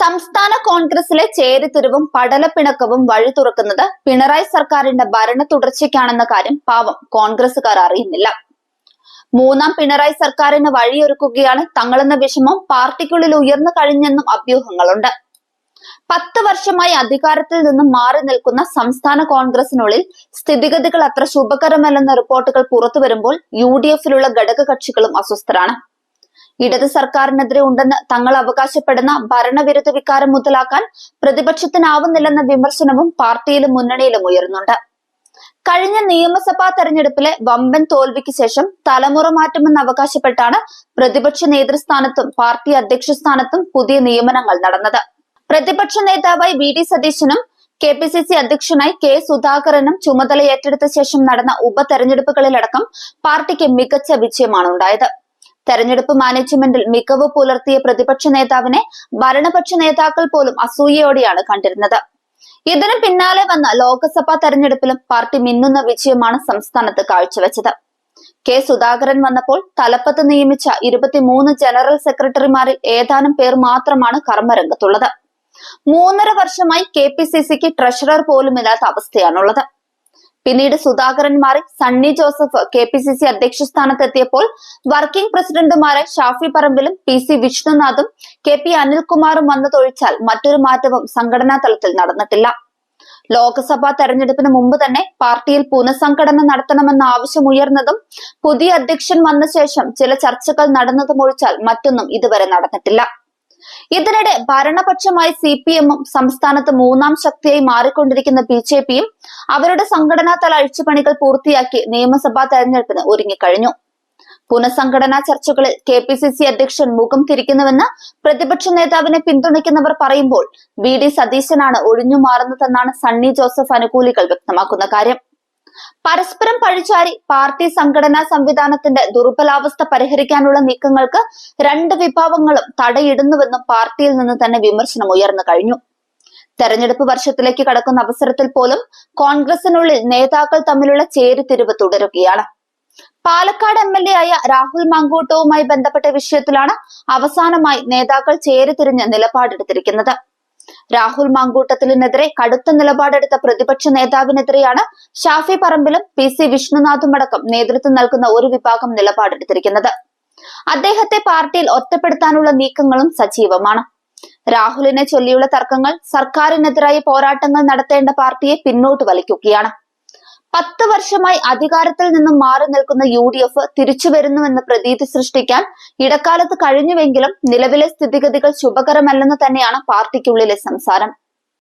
സംസ്ഥാന കോൺഗ്രസിലെ ചേരിതിരിവും പടലപ്പിണക്കവും വഴി തുറക്കുന്നത് പിണറായി സർക്കാരിന്റെ ഭരണ തുടർച്ചയ്ക്കാണെന്ന കാര്യം പാവം കോൺഗ്രസുകാർ അറിയുന്നില്ല. മൂന്നാം പിണറായി സർക്കാരിന് വഴിയൊരുക്കുകയാണ് തങ്ങളെന്ന വിഷമം പാർട്ടിക്കുള്ളിൽ ഉയർന്നു കഴിഞ്ഞെന്നും അഭ്യൂഹങ്ങളുണ്ട്. പത്ത് വർഷമായി അധികാരത്തിൽ നിന്നും മാറി നിൽക്കുന്ന സംസ്ഥാന കോൺഗ്രസിനുള്ളിൽ സ്ഥിതിഗതികൾ അത്ര ശുഭകരമല്ലെന്ന റിപ്പോർട്ടുകൾ പുറത്തുവരുമ്പോൾ യു ഡി എഫിലുള്ള ഘടക കക്ഷികളും അസ്വസ്ഥരാണ്. ഇടത് സർക്കാരിനെതിരെ ഉണ്ടെന്ന് തങ്ങൾ അവകാശപ്പെടുന്ന ഭരണവിരുദ്ധ വികാരം മുതലാക്കാൻ പ്രതിപക്ഷത്തിനാവുന്നില്ലെന്ന വിമർശനവും പാർട്ടിയിലും മുന്നണിയിലും ഉയരുന്നുണ്ട്. കഴിഞ്ഞ നിയമസഭാ തെരഞ്ഞെടുപ്പിലെ വമ്പൻ തോൽവിക്ക് ശേഷം തലമുറ മാറ്റമെന്ന് അവകാശപ്പെട്ടാണ് പ്രതിപക്ഷ നേതൃസ്ഥാനത്തും പാർട്ടി അധ്യക്ഷ സ്ഥാനത്തും പുതിയ നിയമനങ്ങൾ നടന്നത്. പ്രതിപക്ഷ നേതാവായി വി ഡി സതീശനും കെ പി സി സി അധ്യക്ഷനായി കെ സുധാകരനും ചുമതല ഏറ്റെടുത്ത ശേഷം നടന്ന ഉപതെരഞ്ഞെടുപ്പുകളിലടക്കം പാർട്ടിക്ക് മികച്ച വിജയമാണ് ഉണ്ടായത്. തെരഞ്ഞെടുപ്പ് മാനേജ്മെന്റിൽ മികവ് പുലർത്തിയ പ്രതിപക്ഷ നേതാവിനെ ഭരണപക്ഷ നേതാക്കൾ പോലും അസൂയയോടെയാണ് കണ്ടിരുന്നത്. ഇതിനു പിന്നാലെ വന്ന ലോക്സഭാ തെരഞ്ഞെടുപ്പിലും പാർട്ടി മിന്നുന്ന വിജയമാണ് സംസ്ഥാനത്ത് കാഴ്ചവെച്ചത്. കെ സുധാകരൻ വന്നപ്പോൾ തലപ്പത്ത് നിയമിച്ച ഇരുപത്തിമൂന്ന് ജനറൽ സെക്രട്ടറിമാരിൽ ഏതാനും പേർ മാത്രമാണ് കർമ്മരംഗത്തുള്ളത്. മൂന്നര വർഷമായി കെ പി സി സിക്ക് ട്രഷറർ പോലുമില്ലാത്ത അവസ്ഥയാണുള്ളത്. പിന്നീട് സുധാകരൻ മാറി Sunny Joseph K P C C അധ്യക്ഷ സ്ഥാനത്തെത്തിയപ്പോൾ വർക്കിംഗ് പ്രസിഡന്റുമാരെ ഷാഫി പറമ്പിലും പി സി വിഷ്ണുനാഥും കെ പി അനിൽകുമാറും വന്നതൊഴിച്ചാൽ മറ്റൊരു മാറ്റവും സംഘടനാ തലത്തിൽ നടന്നിട്ടില്ല. ലോക്സഭാ തെരഞ്ഞെടുപ്പിന് മുമ്പ് തന്നെ പാർട്ടിയിൽ പുനഃസംഘടന നടത്തണമെന്ന ആവശ്യം ഉയർന്നതും പുതിയ അധ്യക്ഷൻ വന്ന ശേഷം ചില ചർച്ചകൾ നടന്നതും ഒഴിച്ചാൽ മറ്റൊന്നും ഇതുവരെ നടന്നിട്ടില്ല. ഇതിനിടെ ഭരണപക്ഷമായി സി പി എമ്മും സംസ്ഥാനത്ത് മൂന്നാം ശക്തിയായി മാറിക്കൊണ്ടിരിക്കുന്ന ബി ജെ പിയും അവരുടെ സംഘടനാ തല അഴിച്ചുപണികൾ പൂർത്തിയാക്കി നിയമസഭാ തെരഞ്ഞെടുപ്പിന് ഒരുങ്ങിക്കഴിഞ്ഞു. പുനഃസംഘടനാ ചർച്ചകളിൽ കെ പി സി സി അധ്യക്ഷൻ മുഖം തിരിക്കുന്നുവെന്ന് പ്രതിപക്ഷ നേതാവിനെ പിന്തുണയ്ക്കുന്നവർ പറയുമ്പോൾ വി ഡി സതീശനാണ് ഒഴിഞ്ഞു മാറുന്നതെന്നാണ് സണ്ണി ജോസഫ് അനുകൂലികൾ വ്യക്തമാക്കുന്ന കാര്യം. പരസ്പരം പഴിച്ചാരി പാർട്ടി സംഘടനാ സംവിധാനത്തിന്റെ ദുർബലാവസ്ഥ പരിഹരിക്കാനുള്ള നീക്കങ്ങൾക്ക് രണ്ട് വിഭാഗങ്ങളും തടയിടുന്നുവെന്നും പാർട്ടിയിൽ നിന്ന് തന്നെ വിമർശനം ഉയർന്നു കഴിഞ്ഞു. തെരഞ്ഞെടുപ്പ് വർഷത്തിലേക്ക് കടക്കുന്ന അവസരത്തിൽ പോലും കോൺഗ്രസിനുള്ളിൽ നേതാക്കൾ തമ്മിലുള്ള ചേരിതിരിവ് തുടരുകയാണ്. പാലക്കാട് എം എൽ എ ആയ രാഹുൽ മങ്കൂട്ടവുമായി ബന്ധപ്പെട്ട വിഷയത്തിലാണ് അവസാനമായി നേതാക്കൾ ചേരിതിരിഞ്ഞ് നിലപാടെടുത്തിരിക്കുന്നത്. രാഹുൽ മാങ്കൂട്ടത്തിലിനെതിരെ കടുത്ത നിലപാടെടുത്ത പ്രതിപക്ഷ നേതാവിനെതിരെയാണ് ഷാഫി പറമ്പിലും പി സി വിഷ്ണുനാഥും അടക്കം നേതൃത്വം നൽകുന്ന ഒരു വിഭാഗം നിലപാടെടുത്തിരിക്കുന്നത്. അദ്ദേഹത്തെ പാർട്ടിയിൽ ഒറ്റപ്പെടുത്താനുള്ള നീക്കങ്ങളും സജീവമാണ്. രാഹുലിനെ ചൊല്ലിയുള്ള തർക്കങ്ങൾ സർക്കാരിനെതിരായ പോരാട്ടങ്ങൾ നടത്തേണ്ട പാർട്ടിയെ പിന്നോട്ട് വലിക്കുകയാണ്. പത്ത് വർഷമായി അധികാരത്തിൽ നിന്നും മാറി നിൽക്കുന്ന യു ഡി എഫ് തിരിച്ചു വരുന്നുവെന്ന് പ്രതീതി സൃഷ്ടിക്കാൻ ഇടക്കാലത്ത് കഴിഞ്ഞുവെങ്കിലും നിലവിലെ സ്ഥിതിഗതികൾ ശുഭകരമല്ലെന്ന് തന്നെയാണ് പാർട്ടിക്കുള്ളിലെ സംസാരം.